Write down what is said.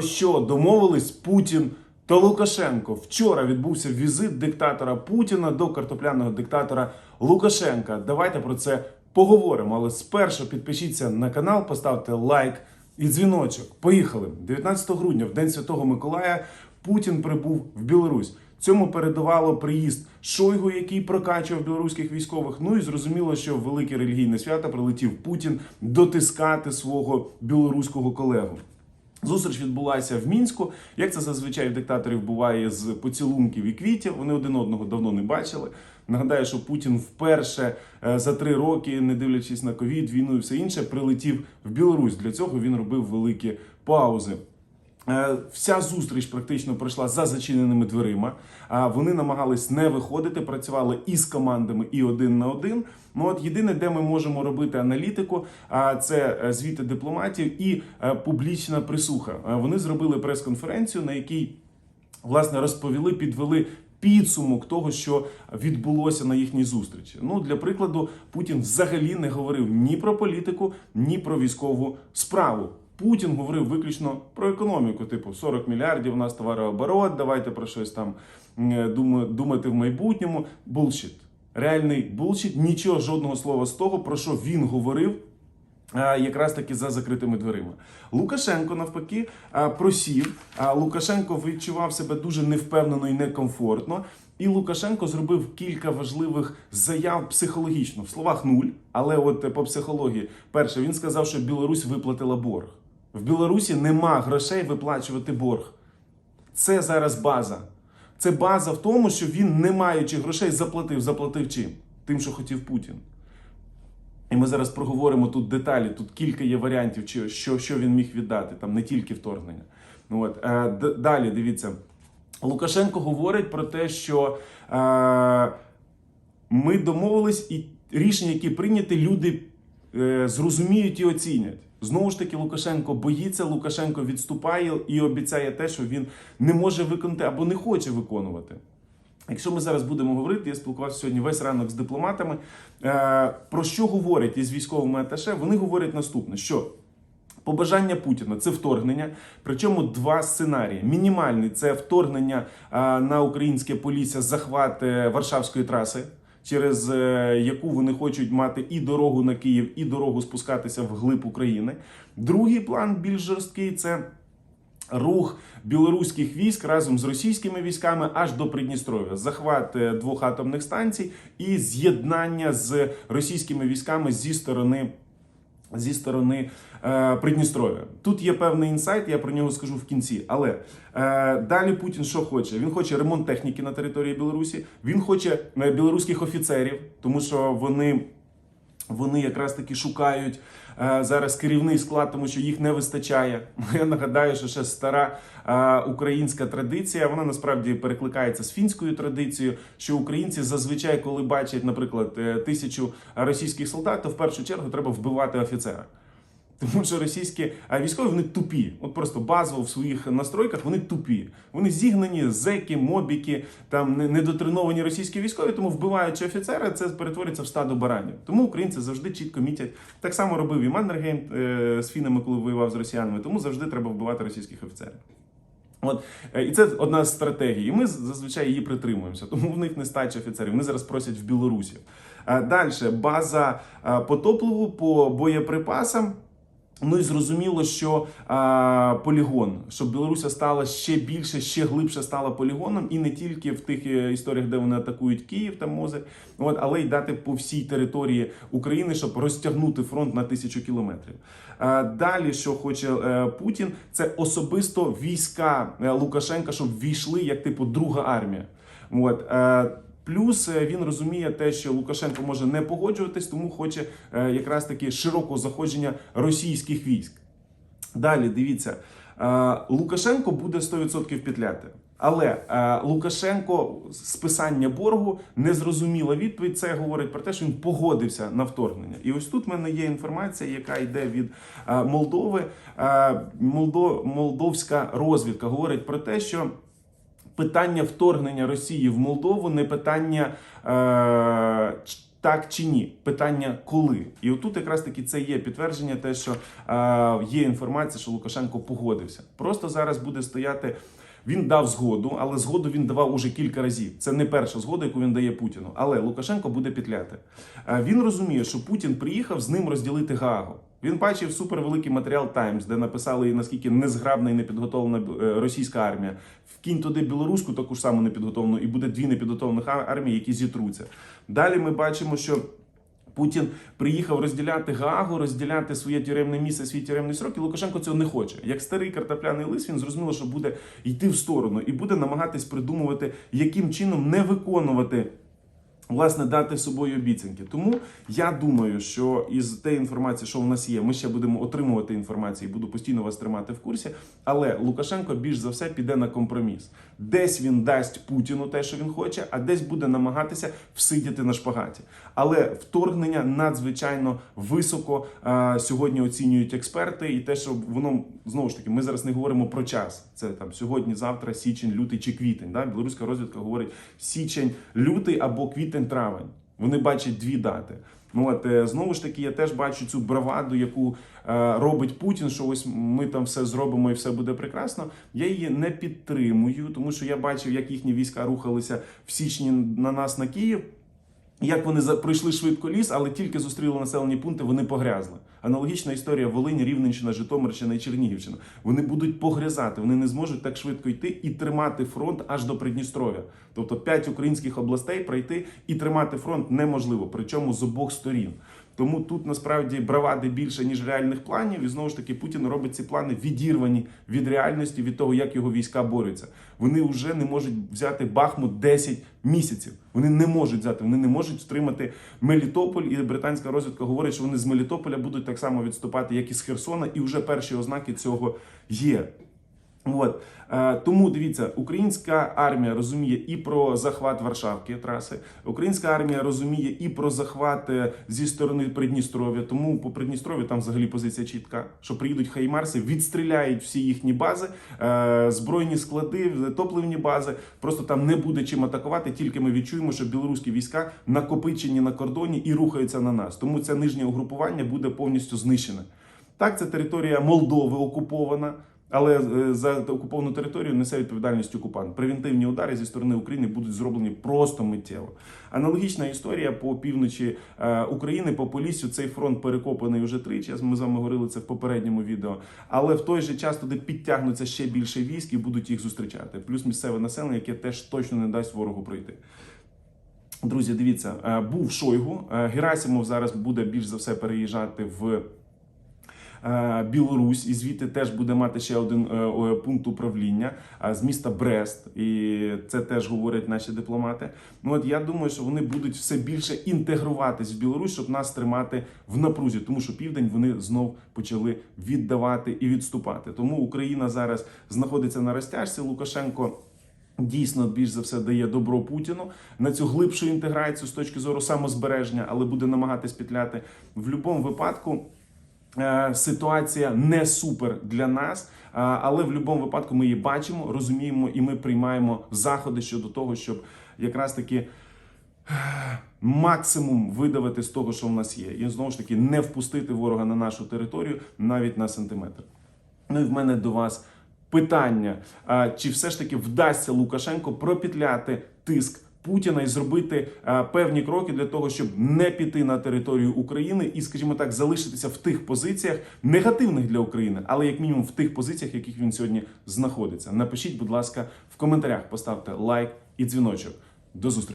що домовились Путін та Лукашенко. Вчора відбувся візит диктатора Путіна до картопляного диктатора Лукашенка. Давайте про це поговоримо. Але спершу підпишіться на канал, поставте лайк і дзвіночок. Поїхали 19 грудня, в день Святого Миколая, Путін прибув в Білорусь. Цьому передувало приїзд Шойгу, який прокачував білоруських військових. Ну і зрозуміло, що в велике релігійне свято прилетів Путін дотискати свого білоруського колегу. Зустріч відбулася в мінську. Як це зазвичай в диктаторів буває з поцілунків і квітів. Вони один одного давно не бачили. Нагадаю, що Путін вперше е, за три роки, не дивлячись на ковід, війну і все інше, прилетів в Білорусь. Для цього він робив великі паузи. Е, Вся зустріч практично пройшла за зачиненими дверима. Вони намагались не виходити, працювали і з командами, і один на один. Ну от єдине, де ми можемо робити аналітику, це е, звіти дипломатів і е, публічна присуха. Вони зробили прес-конференцію, на якій власне розповіли, підвели. Підсумок того, що відбулося на їхній зустрічі. Ну для прикладу, Путін взагалі не говорив ні про політику, ні про військову справу. Путін говорив виключно про економіку, типу 40 мільярдів у нас товарооборот, давайте про щось там думати в майбутньому. Булшіт. Реальний булшіт, нічого жодного слова з того, про що він говорив. Якраз таки за закритими дверима. Лукашенко навпаки просів. Лукашенко відчував себе дуже невпевнено і некомфортно. І Лукашенко зробив кілька важливих заяв психологічно. В словах нуль, але от е, по психології, перше, він сказав, що Білорусь виплатила борг. В Білорусі нема грошей виплачувати борг. Це зараз база. Це база в тому, що він, не маючи грошей, заплатив. Заплатив чим? Тим, що хотів Путін. І ми зараз проговоримо тут деталі. Тут кілька є варіантів, чи- що, що він міг віддати, там не тільки вторгнення. Ну от е, далі дивіться. Лукашенко говорить про те, що е, ми домовились, і рішення, які прийняті, люди е, зрозуміють і оцінять. Знову ж таки, Лукашенко боїться, Лукашенко відступає і обіцяє те, що він не може виконати або не хоче виконувати. Якщо ми зараз будемо говорити, я спілкувався сьогодні весь ранок з дипломатами. Е, про що говорять із військовими аташе? Вони говорять наступне: що побажання Путіна це вторгнення. Причому два сценарії. Мінімальний це вторгнення е, на українське полісся, захват е, Варшавської траси. Через е, яку вони хочуть мати і дорогу на Київ, і дорогу спускатися в глиб України. Другий план більш жорсткий це рух білоруських військ разом з російськими військами аж до Придністров'я, захват е, двох атомних станцій і з'єднання з російськими військами зі сторони. Зі сторони е, Придністров'я. Тут є певний інсайт, я про нього скажу в кінці. Але е, далі Путін що хоче? Він хоче ремонт техніки на території Білорусі. Він хоче е, білоруських офіцерів, тому що вони вони якраз таки шукають е, зараз керівний склад, тому що їх не вистачає. Я нагадаю, що ще стара е, українська традиція, вона насправді перекликається з фінською традицією, що українці зазвичай, коли бачать, наприклад, е, тисячу російських солдат, то в першу чергу треба вбивати офіцера. Тому що російські військові вони тупі. От просто базово в своїх настройках вони тупі. Вони зігнані, зеки, мобіки, там не- недотреновані російські військові, тому вбиваючи офіцера, це перетвориться в стадо баранів. Тому українці завжди чітко мітять. Так само робив і Маннергейм е, з фінами, коли воював з росіянами. Тому завжди треба вбивати російських офіцерів. От е, і це одна з стратегій. І ми зазвичай її притримуємося. Тому в них не стача офіцерів. Вони зараз просять в Білорусі. Далі база е, по топливу, по боєприпасам. Ну і зрозуміло, що а, полігон, щоб Білоруся стала ще більше, ще глибше стала полігоном, і не тільки в тих е, історіях, де вони атакують Київ та Мозир, от, але й дати по всій території України, щоб розтягнути фронт на тисячу кілометрів. А, далі, що хоче е, Путін, це особисто війська е, Лукашенка, щоб війшли як типу друга армія. От, е, Плюс е, він розуміє те, що Лукашенко може не погоджуватись, тому хоче е, якраз таки широкого заходження російських військ. Далі дивіться, е, Лукашенко буде 100% петляти. Але е, Лукашенко списання боргу незрозуміла відповідь. Це говорить про те, що він погодився на вторгнення. І ось тут в мене є інформація, яка йде від е, Молдови. Е, Молдо, молдовська розвідка говорить про те, що питання вторгнення Росії в Молдову не питання е, так чи ні? Питання коли? І отут якраз таки це є підтвердження, те, що е, є інформація, що Лукашенко погодився. Просто зараз буде стояти. Він дав згоду, але згоду він давав уже кілька разів. Це не перша згода, яку він дає Путіну. Але Лукашенко буде петляти. Е, Він розуміє, що Путін приїхав з ним розділити Гаагу. Він бачив супервеликий матеріал Таймс, де написали наскільки незграбна і непідготовлена е, російська армія. Вкинь туди білоруську таку ж саму непідготовлену, і буде дві непідготовлених армії, які зітруться. Далі ми бачимо, що. Путін приїхав розділяти Гаагу, розділяти своє тюремне місце, свій тюремний срок, і Лукашенко цього не хоче. Як старий картопляний лис, він зрозуміло, що буде йти в сторону і буде намагатись придумувати, яким чином не виконувати. Власне, дати собою обіцянки. Тому я думаю, що із тієї інформації, що в нас є, ми ще будемо отримувати інформацію і буду постійно вас тримати в курсі. Але Лукашенко більш за все піде на компроміс. Десь він дасть Путіну те, що він хоче, а десь буде намагатися всидіти на шпагаті. Але вторгнення надзвичайно високо а, сьогодні оцінюють експерти, і те, що воно знову ж таки, ми зараз не говоримо про час. Це там сьогодні, завтра, січень, лютий чи квітень. Да? Білоруська розвідка говорить січень, лютий або квітень, травень. Вони бачать дві дати. Ну от е, знову ж таки, я теж бачу цю браваду, яку е, робить Путін, що ось ми там все зробимо і все буде прекрасно. Я її не підтримую, тому що я бачив, як їхні війська рухалися в січні на нас на Київ. Як вони пройшли швидко ліс, але тільки зустріли населені пункти, вони погрязли. Аналогічна історія Волинь, Рівненщина, Житомирщина і Чернігівщина. Вони будуть погрязати, вони не зможуть так швидко йти і тримати фронт аж до Придністров'я. Тобто п'ять українських областей пройти і тримати фронт неможливо, причому з обох сторін. Тому тут насправді бравади більше ніж реальних планів, і знову ж таки Путін робить ці плани відірвані від реальності, від того, як його війська борються. Вони вже не можуть взяти Бахмут 10 місяців. Вони не можуть взяти, вони не можуть втримати Мелітополь. І британська розвідка говорить, що вони з Мелітополя будуть так само відступати, як і з Херсона, і вже перші ознаки цього є. От е, тому дивіться, українська армія розуміє і про захват Варшавки траси. Українська армія розуміє і про захват е, зі сторони Придністров'я. Тому по Придністров'ю там взагалі позиція чітка, що приїдуть хаймарси, відстріляють всі їхні бази, е, збройні склади, топливні бази. Просто там не буде чим атакувати. Тільки ми відчуємо, що білоруські війська накопичені на кордоні і рухаються на нас. Тому це нижнє угрупування буде повністю знищене. Так, це територія Молдови окупована. Але е, за окуповану територію несе відповідальність окупант. Превентивні удари зі сторони України будуть зроблені просто миттєво. Аналогічна історія по півночі е, України, по Поліссю. Цей фронт перекопаний вже тричі. Ми з вами говорили це в попередньому відео. Але в той же час туди підтягнуться ще більше військ і будуть їх зустрічати. Плюс місцеве населення, яке теж точно не дасть ворогу пройти. Друзі, дивіться, е, був Шойгу. Герасимов зараз буде більш за все переїжджати в. Е, Білорусь, і звідти теж буде мати ще один е, пункт управління з міста Брест, і це теж говорять наші дипломати. Ну от я думаю, що вони будуть все більше інтегруватись в Білорусь, щоб нас тримати в напрузі, тому що південь вони знов почали віддавати і відступати. Тому Україна зараз знаходиться на розтяжці. Лукашенко. Дійсно, більш за все дає добро Путіну на цю глибшу інтеграцію з точки зору самозбереження, але буде намагатись петляти в будь-якому випадку. Е, Ситуація не супер для нас, але в будь-якому випадку ми її бачимо, розуміємо і ми приймаємо заходи щодо того, щоб якраз таки е, максимум видавити з того, що в нас є, і знову ж таки не впустити ворога на нашу територію навіть на сантиметр. Ну і в мене до вас питання: чи все ж таки вдасться Лукашенко пропетляти тиск? Путіна і зробити а, певні кроки для того, щоб не піти на територію України і, скажімо так, залишитися в тих позиціях негативних для України, але як мінімум в тих позиціях, в яких він сьогодні знаходиться. Напишіть, будь ласка, в коментарях, поставте лайк і дзвіночок. До зустрічі.